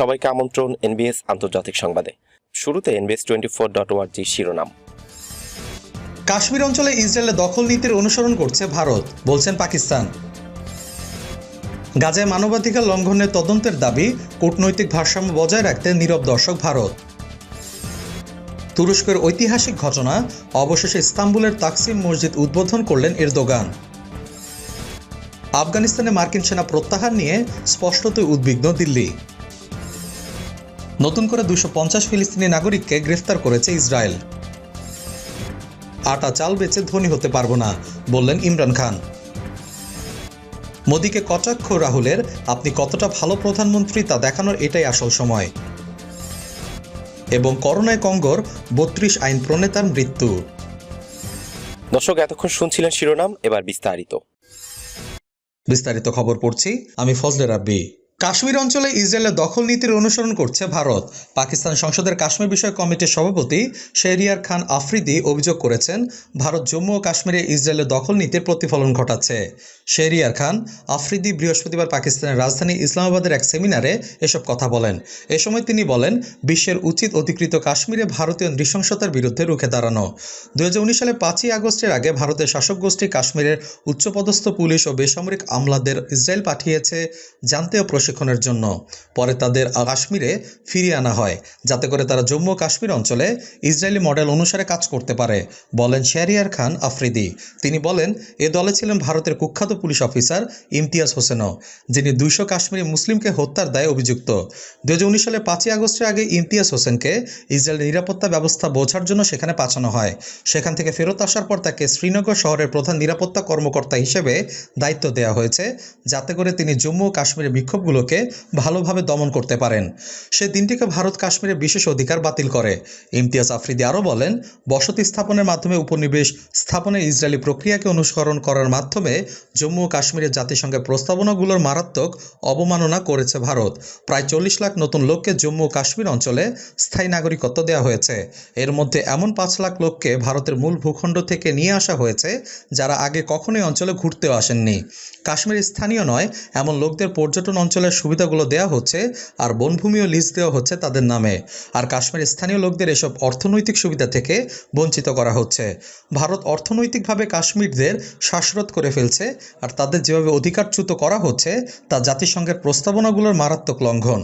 সবাইকে আমন্ত্রণ এনবিএস আন্তর্জাতিক সংবাদে। শুরুতে এনবিএস টোয়েন্টি ফোর ডট শিরোনাম। কাশ্মীর অঞ্চলে ইসরায়েলের দখল নীতির অনুসরণ করছে ভারত, বলছেন পাকিস্তান। গাজায় মানবাধিকার লঙ্ঘনের তদন্তের দাবি, কূটনৈতিক ভারসাম্য বজায় রাখতে নীরব দর্শক ভারত। তুরস্কের ঐতিহাসিক ঘটনা, অবশেষে ইস্তাম্বুলের তাকসিম মসজিদ উদ্বোধন করলেন এরদোগান। আফগানিস্তানে মার্কিন সেনা প্রত্যাহার নিয়ে স্পষ্টতই উদ্বিগ্ন দিল্লি। নতুন করে দুশো পঞ্চাশ ফিলিস্তিনি নাগরিককে গ্রেফতার করেছে ইসরায়েল। আটা চাল বেচে ধনী হতে পারব না বললেন ইমরান খান। মোদীকে কটাক্ষ রাহুলের আপনি কতটা ভালো প্রধানমন্ত্রী তা দেখানোর এটাই আসল সময়। এবং করোনায় কঙ্গোর বত্রিশ আইন প্রণেতার মৃত্যু। দর্শক এতক্ষণ শুনছিলেন শিরোনাম এবার বিস্তারিত। বিস্তারিত খবর পড়ছি আমি ফজলে রাব্বি। কাশ্মীর অঞ্চলে ইসরায়েলের দখল নীতির অনুসরণ করছে ভারত। পাকিস্তান সংসদের কাশ্মীর বিষয়ক কমিটির সভাপতি শেহরিয়ার খান আফ্রিদি অভিযোগ করেছেন, ভারত জম্মু ও কাশ্মীরে ইসরায়েলের দখল নীতির প্রতিফলন ঘটাচ্ছে। শেহরিয়ার খান আফ্রিদি বৃহস্পতিবার পাকিস্তানের রাজধানী ইসলামাবাদের এক সেমিনারে এসব কথা বলেন। এ সময় তিনি বলেন, বিশ্বের উচিত অধিকৃত কাশ্মীরে ভারতীয় নৃশংসতার বিরুদ্ধে রুখে দাঁড়ানো। দুহাজার উনিশ সালে পাঁচই আগস্টের আগে ভারতের শাসক গোষ্ঠী কাশ্মীরের উচ্চপদস্থ পুলিশ ও বেসামরিক আমলাদের ইসরায়েল পাঠিয়েছে জানতে ও প্রশিক্ষণের জন্য। পরে তাদের কাশ্মীরে ফিরিয়ে আনা হয়, যাতে করে তারা জম্মু কাশ্মীর অঞ্চলে ইসরায়েলি মডেল অনুসারে কাজ করতে পারে, বলেন শেরিয়ার খান আফ্রিদি। তিনি বলেন, এ দলে ছিলেন ভারতের কুখ্যাত পুলিশ অফিসার ইমতিয়াজ হোসেনও, যিনি দুইশো কাশ্মীরি মুসলিমকে হত্যার দায়ে অভিযুক্ত। দু সালে পাঁচই আগস্টের আগে ইমতিয়াজ হোসেনকে ইসরায়েলের নিরাপত্তা ব্যবস্থা বোঝার জন্য সেখানে পাঠানো হয়। সেখান থেকে ফেরত আসার পর তাকে শ্রীনগর শহরের প্রধান নিরাপত্তা কর্মকর্তা হিসেবে দায়িত্ব দেওয়া হয়েছে, যাতে করে তিনি জম্মু ও কাশ্মীরের বিক্ষোভগুলোকে ভালোভাবে দমন করতে পারেন। সে দিনটিকে ভারত কাশ্মীরের বিশেষ অধিকার বাতিল করে। ইমতিয়াজ আফ্রিদি আরও বলেন, বসতি স্থাপনের মাধ্যমে উপনিবেশ স্থাপনের ইসরায়েলি প্রক্রিয়াকে অনুসরণ করার মাধ্যমে জম্মু ও কাশ্মীরের জাতিসংঘের প্রস্তাবনাগুলোর মারাত্মক অবমাননা করেছে ভারত। প্রায় চল্লিশ লাখ নতুন লোককে জম্মু ও কাশ্মীর অঞ্চলে স্থায়ী নাগরিকত্ব দেওয়া হয়েছে। এর মধ্যে এমন পাঁচ লাখ লোককে ভারতের মূল ভূখণ্ড থেকে নিয়ে আসা হয়েছে, যারা আগে কখনোই অঞ্চলে ঘুরতেও আসেননি। কাশ্মীর স্থানীয় নয়, এমন লোকদের পর্যটন অঞ্চলের সুবিধাগুলো দেওয়া হচ্ছে আর বনভূমিও লিজ দেওয়া হচ্ছে তাদের নামে। আর কাশ্মীর স্থানীয় লোকদের এসব অর্থনৈতিক সুবিধা থেকে বঞ্চিত করা হচ্ছে। ভারত অর্থনৈতিকভাবে কাশ্মীরদের শ্বাসরোধ করে ফেলছে আর তাদের যেভাবে অধিকারচ্যুত করা হচ্ছে তা জাতিসংঘের প্রস্তাবনাগুলোর মারাত্মক লঙ্ঘন।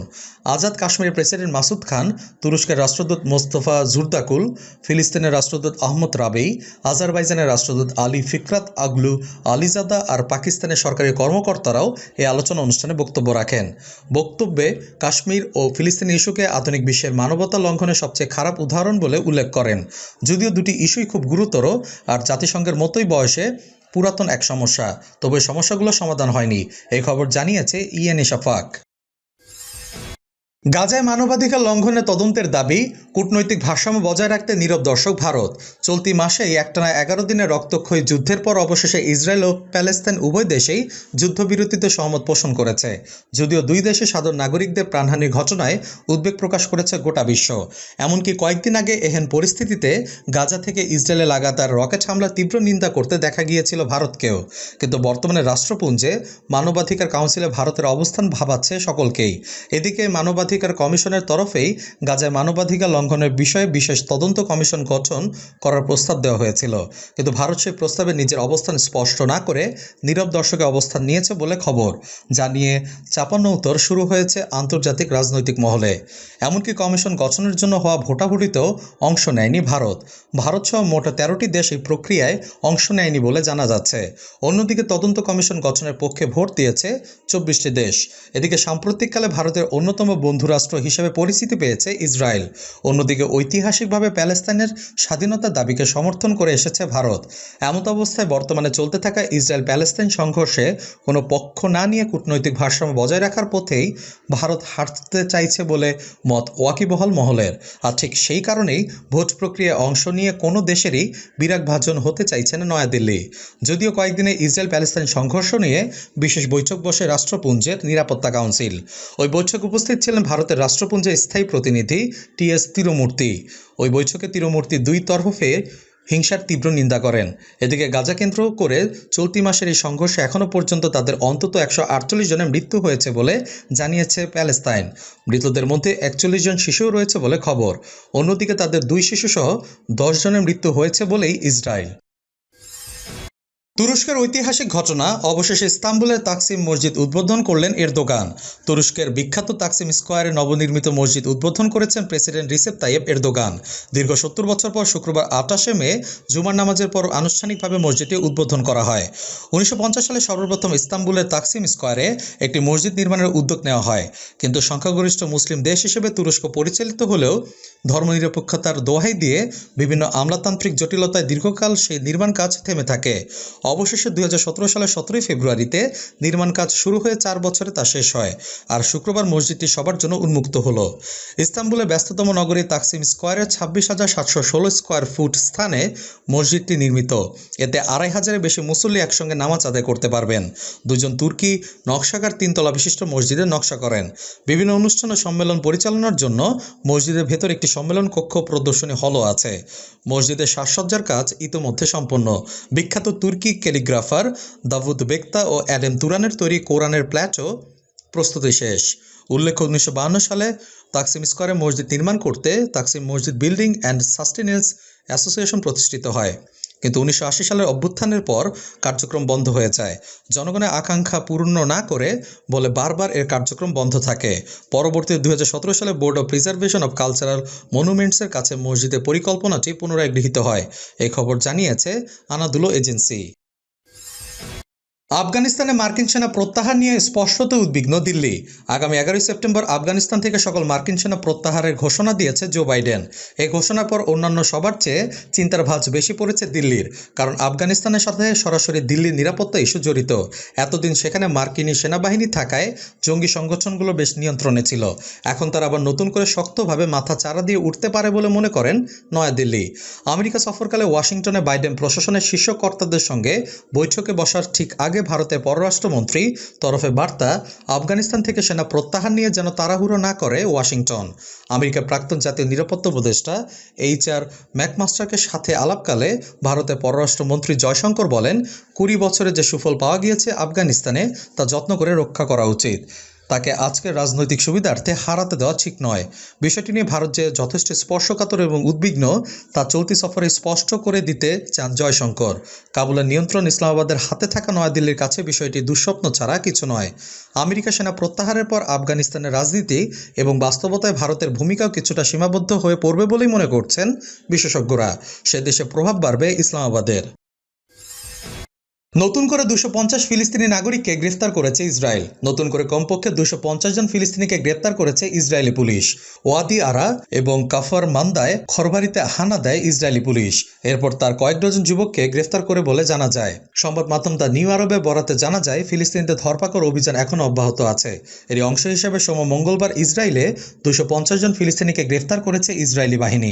আজাদ কাশ্মীরের প্রেসিডেন্ট মাসুদ খান, তুরস্কের রাষ্ট্রদূত মোস্তফা জুরদাকুল, ফিলিস্তিনের রাষ্ট্রদূত আহমদ রাবেই, আজারবাইজানের রাষ্ট্রদূত আলী ফিকরাত আগলু, আলিজাদা আর পাকিস্তানের সরকারি কর্মকর্তারাও এই আলোচনা অনুষ্ঠানে বক্তব্য রাখেন। বক্তব্যে কাশ্মীর ও ফিলিস্তিন ইস্যুকে আধুনিক বিশ্বের মানবতা লঙ্ঘনের সবচেয়ে খারাপ উদাহরণ বলে উল্লেখ করেন। যদিও দুটি ইস্যুই খুব গুরুতর, আর জাতিসংঘের মতোই বয়সে পুরাতন এক সমস্যা। তবে সমস্যাগুলো সমাধান হয়নি, এই খবর জানিয়েছে ইএনএ শাফাক। গাজায় মানবাধিকার লঙ্ঘনের তদন্তের দাবি, কূটনৈতিক ভারসাম্য বজায় রাখতে নীরব দর্শক ভারত। চলতি মাসেই একটানা এগারো দিনের রক্তক্ষয়ী যুদ্ধের পর অবশেষে ইসরায়েল ও প্যালেস্তাইন উভয় দেশেই যুদ্ধবিরতিতে সহমত পোষণ করেছে। যদিও দুই দেশে সাধারণ নাগরিকদের প্রাণহানির ঘটনায় উদ্বেগ প্রকাশ করেছে গোটা বিশ্ব। এমনকি কয়েকদিন আগে এহেন পরিস্থিতিতে গাজা থেকে ইসরায়েলে লাগাতার রকেট হামলার তীব্র নিন্দা করতে দেখা গিয়েছিল ভারতকেও। কিন্তু বর্তমানে রাষ্ট্রপুঞ্জে মানবাধিকার কাউন্সিলে ভারতের অবস্থান ভাবাচ্ছে সকলকেই। এদিকে মানবাধিকার কমিশনের তরফেই গাজায় মানবাধিকার লঙ্ঘনের বিষয়ে বিশেষ তদন্ত কমিশন গঠন করার প্রস্তাব দেওয়া হয়েছিল। কিন্তু ভারত সেই প্রস্তাবে নিজের অবস্থান স্পষ্ট না করে নীরব দর্শকে অবস্থান নিয়েছে বলে খবর, যা নিয়ে চাপান্ন উত্তর শুরু হয়েছে আন্তর্জাতিক রাজনৈতিক মহলে। এমনকি কমিশন গঠনের জন্য হওয়া ভোটাভুটিতেও অংশ নেয়নি ভারত। ভারত সহ মোট তেরোটি দেশ এই প্রক্রিয়ায় অংশ নেয়নি বলে জানা যাচ্ছে। অন্যদিকে তদন্ত কমিশন গঠনের পক্ষে ভোট দিয়েছে চব্বিশটি দেশ। এদিকে সাম্প্রতিককালে ভারতের অন্যতম বন্ধুরাষ্ট্র হিসেবে পরিচিতি পেয়েছে ইসরায়েল। অন্যদিকে ঐতিহাসিকভাবে প্যালেস্তাইনের স্বাধীনতার দাবিকে সমর্থন করে এসেছে ভারত। এমত অবস্থায় বর্তমানে চলতে থাকা ইসরায়েল প্যালেস্তাইন সংঘর্ষে কোনো পক্ষ না নিয়ে কূটনৈতিক ভারসাম্য বজায় রাখার পথেই ভারত হাঁটতে চাইছে বলে মত ওয়াকিবহল মহলের। আর ঠিক সেই কারণেই ভোট প্রক্রিয়ায় অংশ নিয়ে কোনো দেশেরই বিরাগভাজন হতে চাইছে না নয়াদিল্লি। যদিও কয়েকদিনে ইসরায়েল প্যালেস্তাইন সংঘর্ষ নিয়ে বিশেষ বৈঠক বসে রাষ্ট্রপুঞ্জের নিরাপত্তা কাউন্সিল। ওই বৈঠক উপস্থিত ছিলেন ভারতের রাষ্ট্রপুঞ্জের স্থায়ী প্রতিনিধি টি এস তিরমূর্তি। ওই বৈঠকে তিরমূর্তি দুই তরফে হিংসার তীব্র নিন্দা করেন। এদিকে গাজা কেন্দ্র করে চলতি মাসের এই সংঘর্ষে এখনও পর্যন্ত তাদের অন্তত একশো আটচল্লিশ জনের মৃত্যু হয়েছে বলে জানিয়েছে প্যালেস্তাইন। মৃতদের মধ্যে একচল্লিশ জন শিশুও রয়েছে বলে খবর। অন্যদিকে তাদের দুই শিশুসহ দশ জনের মৃত্যু হয়েছে বলেই ইসরায়েল। তুরস্কের ঐতিহাসিক ঘটনা, অবশেষে ইস্তাম্বুলের তাকসিম মসজিদ উদ্বোধন করলেন এরদোগান। তুরস্কের বিখ্যাত তাকসিম স্কোয়ারে নবনির্মিত মসজিদ উদ্বোধন করেছেন প্রেসিডেন্ট রিসেপ তাইয়েব এরদোগান। দীর্ঘ সত্তর বছর পর শুক্রবার আটাশে মে, জুমার নামাজের পর আনুষ্ঠানিকভাবে মসজিদটি উদ্বোধন করা হয়। উনিশশো পঞ্চাশ সালে সর্বপ্রথম ইস্তাম্বুলের তাকসিম স্কোয়ারে একটি মসজিদ নির্মাণের উদ্যোগ নেওয়া হয়। কিন্তু সংখ্যাগরিষ্ঠ মুসলিম দেশ হিসেবে তুরস্ক পরিচালিত হলেও ধর্মনিরপেক্ষতার দোহাই দিয়ে বিভিন্ন আমলাতান্ত্রিক জটিলতায় দীর্ঘকাল সেই নির্মাণ কাজ থেমে থাকে। অবশেষে দু হাজার সতেরো সালের সতেরোই ফেব্রুয়ারিতে নির্মাণ কাজ শুরু হয়ে চার বছরে তা শেষ হয় আর শুক্রবার মসজিদটি সবার জন্য উন্মুক্ত হলো। ইস্তাম্বুলের ব্যস্ততম নগরী তাকসিম স্কোয়ারে ছাব্বিশ হাজার সাতশো ষোলো স্কোয়ার ফুট স্থানে মসজিদটি নির্মিত। এতে আড়াই হাজারের বেশি মুসল্লি একসঙ্গে নামাজ আদায় করতে পারবেন। দুজন তুর্কি নকশাকার তিনতলা বিশিষ্ট মসজিদের নকশা করেন। বিভিন্ন অনুষ্ঠান ও সম্মেলন পরিচালনার জন্য মসজিদের ভেতর একটি সম্মেলন কক্ষ প্রদর্শনী হলও আছে। মসজিদের সাজসজ্জার কাজ ইতোমধ্যে সম্পন্ন। বিখ্যাত তুর্কি ক্যালিগ্রাফার দাভুদ বেক্তা ও অ্যাডেম তুরানের তৈরি কোরআনের প্ল্যাটও প্রস্তুতি শেষ। উল্লেখ্য, উনিশশো সালে তাকসিম স্কোয়ারে মসজিদ নির্মাণ করতে তাকসিম মসজিদ বিল্ডিং অ্যান্ড সাস্টেনেন্স অ্যাসোসিয়েশন প্রতিষ্ঠিত হয়। কিন্তু উনিশশো আশি সালের অভ্যুত্থানের পর কার্যক্রম বন্ধ হয়ে যায়। জনগণের আকাঙ্ক্ষা পূর্ণ না করে বলে বারবার এর কার্যক্রম বন্ধ থাকে। পরবর্তী দু হাজার সতেরো সালে board of preservation of cultural মনুমেন্টসের কাছে মসজিদের পরিকল্পনাটি পুনরায় গৃহীত হয়। এই খবর জানিয়েছে আনাদুলো এজেন্সি। আফগানিস্তানে মার্কিন সেনা প্রত্যাহার নিয়ে স্পষ্টত উদ্বিগ্ন দিল্লি। আগামী এগারোই সেপ্টেম্বর আফগানিস্তান থেকে সকল মার্কিন সেনা প্রত্যাহারের ঘোষণা দিয়েছে জো বাইডেন। এই ঘোষণার পর অন্যান্য সবার চেয়ে চিন্তার ভাঁজ বেশি পড়েছে দিল্লির, কারণ আফগানিস্তানের সাথে সরাসরি দিল্লির নিরাপত্তা ইস্যু জড়িত। এতদিন সেখানে মার্কিনী সেনাবাহিনী থাকায় জঙ্গি সংগঠনগুলো বেশ নিয়ন্ত্রণে ছিল। এখন তারা আবার নতুন করে শক্তভাবে মাথা চারা দিয়ে উঠতে পারে বলে মনে করেন নয়াদিল্লি। আমেরিকা সফরকালে ওয়াশিংটনে বাইডেন প্রশাসনের শীর্ষ কর্তাদের সঙ্গে বৈঠকে বসার ঠিক আগে ভারতের পররাষ্ট্রমন্ত্রী, তরফে বার্তা, আফগানিস্তান থেকে সেনা প্রত্যাহার নিয়ে যেন তাড়াহুড়ো না করে ওয়াশিংটন। আমেরিকার প্রাক্তন জাতীয় নিরাপত্তা উপদেষ্টা এইচ আর ম্যাকমাস্টারকে সাথে আলাপকালে ভারতের পররাষ্ট্রমন্ত্রী জয়শঙ্কর বলেন, কুড়ি বছরে যে সুফল পাওয়া গিয়েছে আফগানিস্তানে তা যত্ন করে রক্ষা করা উচিত। তাকে আজকের রাজনৈতিক সুবিধার্থে হারাতে দেওয়া ঠিক নয়। বিষয়টি নিয়ে ভারত যে যথেষ্ট স্পর্শকাতর এবং উদ্বিগ্ন, তা চলতি সফরে স্পষ্ট করে দিতে চান জয়শঙ্কর। কাবুলের নিয়ন্ত্রণ ইসলামাবাদের হাতে থাকা নয়াদিল্লির কাছে বিষয়টি দুঃস্বপ্ন ছাড়া কিছু নয়। আমেরিকা সেনা প্রত্যাহারের পর আফগানিস্তানের রাজনীতি এবং বাস্তবতায় ভারতের ভূমিকাও কিছুটা সীমাবদ্ধ হয়ে পড়বে বলেই মনে করছেন বিশেষজ্ঞরা। সে দেশে প্রভাব বাড়বে ইসলামাবাদের। নতুন করে দুশো পঞ্চাশ ফিলিস্তিনি নাগরিককে গ্রেফতার করেছে ইসরায়েল। নতুন করে কমপক্ষে দুশো পঞ্চাশ জন ফিলিস্তিনিকে গ্রেফতার করেছে ইসরায়েলি পুলিশ। ওয়াদি আরা এবং কাফার মান্দায় খরবারিতে হানা দেয় ইসরায়েলি পুলিশ। এরপর তার কয়েক ডজন যুবককে গ্রেফতার করে বলে জানা যায়। সংবাদ মাধ্যম দ্য নিউ আরবে বরাতে জানা যায়, ফিলিস্তিনিদের ধরপাকড় অভিযান এখনও অব্যাহত আছে। এর অংশ হিসেবে সোম মঙ্গলবার ইসরায়েলে দুশো পঞ্চাশ জন ফিলিস্তিনিকে গ্রেফতার করেছে ইসরায়েলি বাহিনী।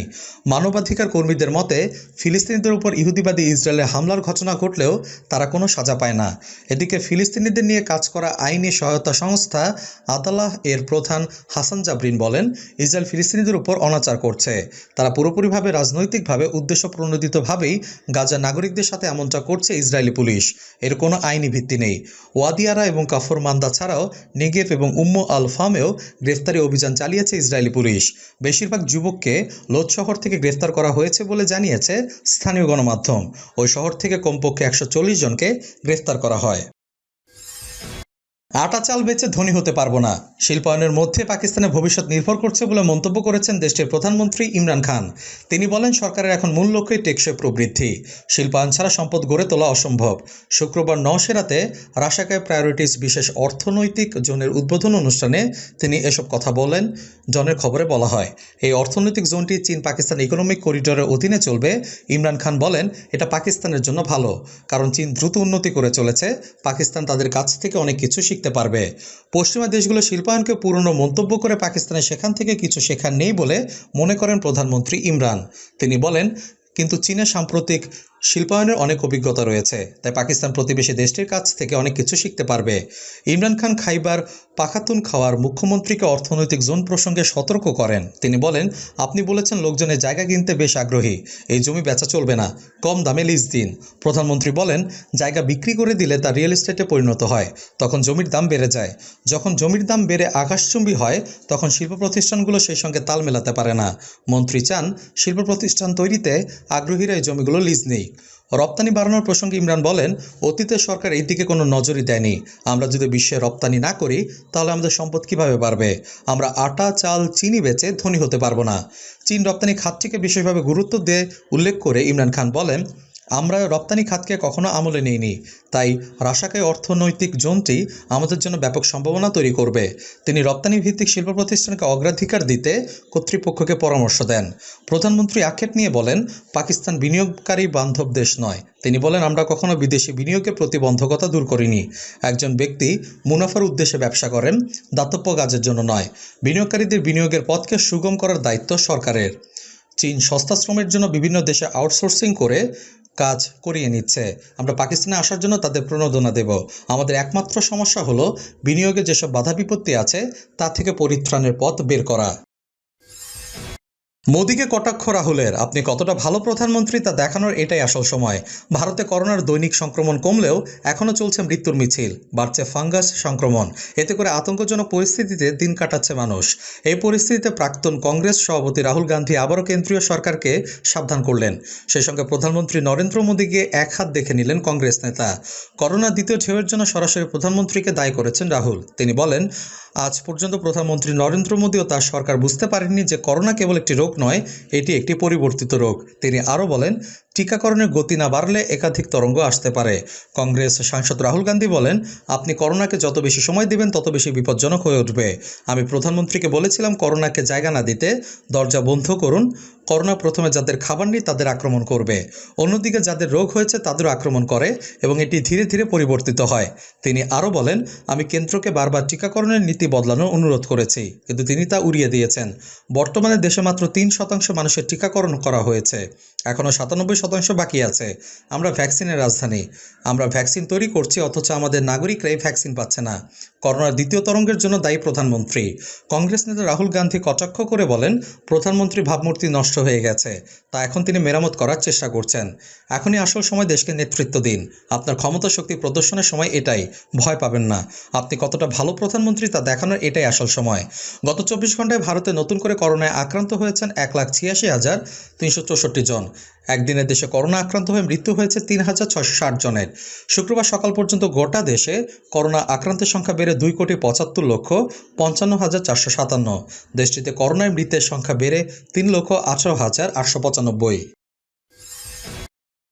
মানবাধিকার কর্মীদের মতে, ফিলিস্তিনিদের উপর ইহুদিবাদী ইসরায়েলের হামলার ঘটনা ঘটলেও তারা কোনো সাজা পায় না। এদিকে ফিলিস্তিনিদের নিয়ে কাজ করা আইনি সহায়তা সংস্থা আদালাহ এর প্রধান হাসান জাবরিন বলেন, ইসরায়েল ফিলিস্তিনিদের উপর অনাচার করছে। তারা পুরোপুরিভাবে রাজনৈতিকভাবে উদ্দেশ্য প্রণোদিতভাবেই গাজা নাগরিকদের সাথে এমনটা করছে ইসরায়েলি পুলিশ। এর কোনো আইনি ভিত্তি নেই। ওয়াদিয়ারা এবং কাফর মান্দা ছাড়াও নেগেভ এবং উম্ম আল ফামেও গ্রেফতারি অভিযান চালিয়েছে ইসরায়েলি পুলিশ। বেশিরভাগ যুবককে লোদ শহর থেকে গ্রেফতার করা হয়েছে বলে জানিয়েছে স্থানীয় গণমাধ্যম। ওই শহর থেকে কমপক্ষে একশো চল্লিশ জনকে গ্রেফতার করা হয়। আটা চাল বেচে ধনী হতে পারব না। শিল্পায়নের মধ্যে পাকিস্তানের ভবিষ্যৎ নির্ভর করছে বলে মন্তব্য করেছেন দেশটির প্রধানমন্ত্রী ইমরান খান। তিনি বলেন, সরকারের এখন মূল লক্ষ্যই টেকসই প্রবৃদ্ধি। শিল্পায়ন ছাড়া সম্পদ গড়ে তোলা অসম্ভব। শুক্রবার নওশেরাতে রাশাকায় প্রায়োরিটিস বিশেষ অর্থনৈতিক জোনের উদ্বোধন অনুষ্ঠানে তিনি এসব কথা বলেন। জনের খবরে বলা হয়, এই অর্থনৈতিক জোনটি চীন পাকিস্তান ইকোনমিক করিডোরের অধীনে চলবে। ইমরান খান বলেন, এটা পাকিস্তানের জন্য ভালো, কারণ চীন দ্রুত উন্নতি করে চলেছে। পাকিস্তান তাদের কাছ থেকে অনেক কিছু শিখতে পারবে। পশ্চিমা দেশগুলো শিল্পায়নকে পুরনো মন্তব্য করে পাকিস্তানে সেখান থেকে কিছু শেখার নেই বলে মনে করেন প্রধানমন্ত্রী ইমরান। তিনি বলেন, কিন্তু চীনের সাম্প্রতিক শিল্পায়নের অনেক অভিজ্ঞতা রয়েছে, তাই পাকিস্তান প্রতিবেশী দেশটির কাছ থেকে অনেক কিছু শিখতে পারবে। ইমরান খান খাইবার পাখাতুন খাওয়ার মুখ্যমন্ত্রীকে অর্থনৈতিক জোন প্রসঙ্গে সতর্ক করেন। তিনি বলেন, আপনি বলেছেন লোকজনের জায়গা কিনতে বেশ আগ্রহী, এই জমি বেচা চলবে না, কম দামে লিজ দিন। প্রধানমন্ত্রী বলেন, জায়গা বিক্রি করে দিলে তা রিয়েল এস্টেটে পরিণত হয়, তখন জমির দাম বেড়ে যায়। যখন জমির দাম বেড়ে আকাশচুম্বী হয়, তখন শিল্প প্রতিষ্ঠানগুলো সেই সঙ্গে তাল মেলাতে পারে না। মন্ত্রী চান, শিল্প প্রতিষ্ঠান তৈরিতে আগ্রহীরা এই জমিগুলো লিজ নেই। রপ্তানি বাড়ানোর প্রসঙ্গে ইমরান বলেন, অতীতের সরকার এই দিকে কোনো নজরই দেয়নি। আমরা যদি বিশ্বে রপ্তানি না করি, তাহলে আমাদের সম্পদ কীভাবে বাড়বে? আমরা আটা, চাল, চিনি বেচে ধনী হতে পারব না। চীন রপ্তানি খাতটিকে বিশেষভাবে গুরুত্ব দিয়ে উল্লেখ করে ইমরান খান বলেন আমরা রপ্তানি খাতকে কখনো আমলে নিইনি, তাই রাশাকাই অর্থনৈতিক জোনটি আমাদের জন্য ব্যাপক সম্ভাবনা তৈরি করবে। তিনি রপ্তানি ভিত্তিক শিল্প প্রতিষ্ঠানকে অগ্রাধিকার দিতে কর্তৃপক্ষকে পরামর্শ দেন। প্রধানমন্ত্রী আক্ষেপ নিয়ে বলেন, পাকিস্তান বিনিয়োগকারী বান্ধব দেশ নয়। তিনি বলেন, আমরা কখনো বিদেশি বিনিয়োগের প্রতিবন্ধকতা দূর করিনি। একজন ব্যক্তি মুনাফার উদ্দেশ্যে ব্যবসা করেন, দাতব্য কাজের জন্য নয়। বিনিয়োগকারীদের বিনিয়োগের পথকে সুগম করার দায়িত্ব সরকারের। চীন সস্তা শ্রমের জন্য বিভিন্ন দেশে আউটসোর্সিং করে কাজ করিয়ে নিচ্ছে। আমরা পাকিস্তানে আসার জন্য তাদের প্রণোদনা দেব। আমাদের একমাত্র সমস্যা হলো, বিনিয়োগে যেসব বাধা বিপত্তি আছে, তা থেকে পরিত্রাণের পথ বের করা। মোদিকে কটাক্ষ রাহুলের। আপনি কতটা ভালো প্রধানমন্ত্রী তা দেখানোর এটাই আসল সময়। ভারতে করোনার দৈনিক সংক্রমণ কমলেও এখনও চলছে মৃত্যুর মিছিল। বাড়ছে ফাঙ্গাস সংক্রমণ। এতে করে আতঙ্কজনক পরিস্থিতিতে দিন কাটাচ্ছে মানুষ। এই পরিস্থিতিতে প্রাক্তন কংগ্রেস সভাপতি রাহুল গান্ধী আবারও কেন্দ্রীয় সরকারকে সাবধান করলেন। সেই সঙ্গে প্রধানমন্ত্রী নরেন্দ্র মোদীকে এক হাত দেখে নিলেন কংগ্রেস নেতা। করোনা দ্বিতীয় ঢেউয়ের জন্য সরাসরি প্রধানমন্ত্রীকে দায়ী করেছেন রাহুল। তিনি বলেন, আজ পর্যন্ত প্রধানমন্ত্রী নরেন্দ্র মোদী ও তার সরকার বুঝতে পারেননি যে করোনা কেবল একটি রোগ নয় এটি একটি পরিবর্তিত রোগ। তিনি আরও বলেন টিকাকরণের গতি না বাড়লে একাধিক তরঙ্গ আসতে পারে। কংগ্রেস সাংসদ রাহুল গান্ধী বলেন, আপনি করোনাকে যত বেশি সময় দিবেন, তত বেশি বিপজ্জনক হয়ে উঠবে। আমি প্রধানমন্ত্রীকে বলেছিলাম, করোনাকে জায়গা না দিতে দরজা বন্ধ করুন। করোনা প্রথমে যাদের খাবার নেই, তাদের আক্রমণ করবে। অন্যদিকে যাদের রোগ হয়েছে, তাদেরও আক্রমণ করে এবং এটি ধীরে ধীরে পরিবর্তিত হয়। তিনি আরও বলেন, আমি কেন্দ্রকে বারবার টিকাকরণের নীতি বদলানোর অনুরোধ করেছি, কিন্তু তিনি তা উড়িয়ে দিয়েছেন। বর্তমানে দেশে মাত্র তিন শতাংশ মানুষের টিকাকরণ করা হয়েছে। এখনও সাতানব্বই শতাংশ বাকি আছে। আমরা ভ্যাকসিনের রাজধানী। আমরা ভ্যাকসিন তৈরি করছি, অথচ আমাদের নাগরিকরাই ভ্যাকসিন পাচ্ছে না। করোনার দ্বিতীয় তরঙ্গের জন্য দায়ী প্রধানমন্ত্রী। কংগ্রেস নেতা রাহুল গান্ধী কটাক্ষ করে বলেন, প্রধানমন্ত্রী ভাবমূর্তি নষ্ট হয়ে গেছে। তা এখন তিনি মেরামত করার চেষ্টা করছেন। এখনই আসল সময় দেশকে নেতৃত্ব দিন। আপনার ক্ষমতা শক্তি প্রদর্শনের সময় এটাই। ভয় পাবেন না। আপনি কতটা ভালো প্রধানমন্ত্রী তা দেখানোর এটাই আসল সময়। গত চব্বিশ ঘন্টায় ভারতে নতুন করে করোনায় আক্রান্ত হয়েছেন এক লাখ ছিয়াশি হাজার তিনশো চৌষট্টি জন। একদিনে দেশে করোনা আক্রান্ত হয়ে মৃত্যু হয়েছে তিন হাজার ছশো ষাট জনের। শুক্রবার সকাল পর্যন্ত গোটা দেশে করোনা আক্রান্তের সংখ্যা বেড়ে দুই কোটি পঁচাত্তর লক্ষ পঞ্চান্ন হাজার চারশো সাতান্ন। দেশটিতে করোনায় মৃতের সংখ্যা বেড়ে তিন লক্ষ আঠারো হাজার আটশো পঁচানব্বই।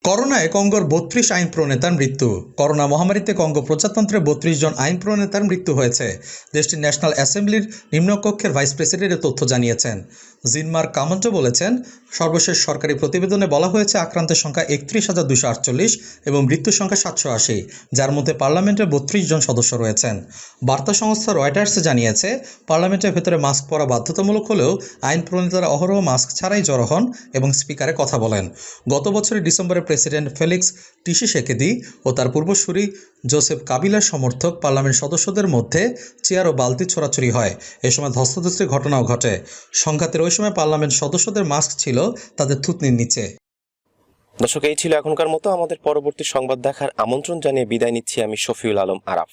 করোনায় কঙ্গোর বত্রিশ আইন প্রণেতার মৃত্যু। করোনা মহামারীতে কঙ্গো প্রজাতন্ত্রে বত্রিশ জন আইন প্রণেতার মৃত্যু হয়েছে। দেশটির ন্যাশনাল অ্যাসেম্বলির নিম্নকক্ষের ভাইস প্রেসিডেন্ট এ তথ্য জানিয়েছেন। জিনমার কামন্ত বলেছেন সর্বশেষ সরকারি প্রতিবেদনে বলা হয়েছে, আক্রান্তের সংখ্যা একত্রিশ হাজার দুশো আটচল্লিশ এবং মৃত্যুর সংখ্যা সাতশো আশি, যার মধ্যে পার্লামেন্টের বত্রিশ জন সদস্য রয়েছেন। বার্তা সংস্থা রয়টার্স জানিয়েছে, পার্লামেন্টের ভেতরে মাস্ক পরা বাধ্যতামূলক হলেও আইন প্রণেতারা অহরহ মাস্ক ছাড়াই জড়ো হন এবং স্পিকারে কথা বলেন। গত বছরের ডিসেম্বরে প্রেসিডেন্ট ফেলিক্স টিসি সেকেদি ও তার পূর্বসূরি জোসেফ কাবিলার সমর্থক পার্লামেন্ট সদস্যদের মধ্যে চেয়ার ও বালতি ছোড়াছড়ি হয়। এ সময় ধস্তাধস্তির ঘটনাও ঘটে। সংঘাতের ওই সময় পার্লামেন্ট সদস্যদের মাস্ক ছিল তাদের থুতনির নিচে। দর্শক, এই ছিল এখনকার মতো। আমাদের পরবর্তী সংবাদ দেখার আমন্ত্রণ জানিয়ে বিদায় নিচ্ছি আমি শফিউল আলম আরাফ।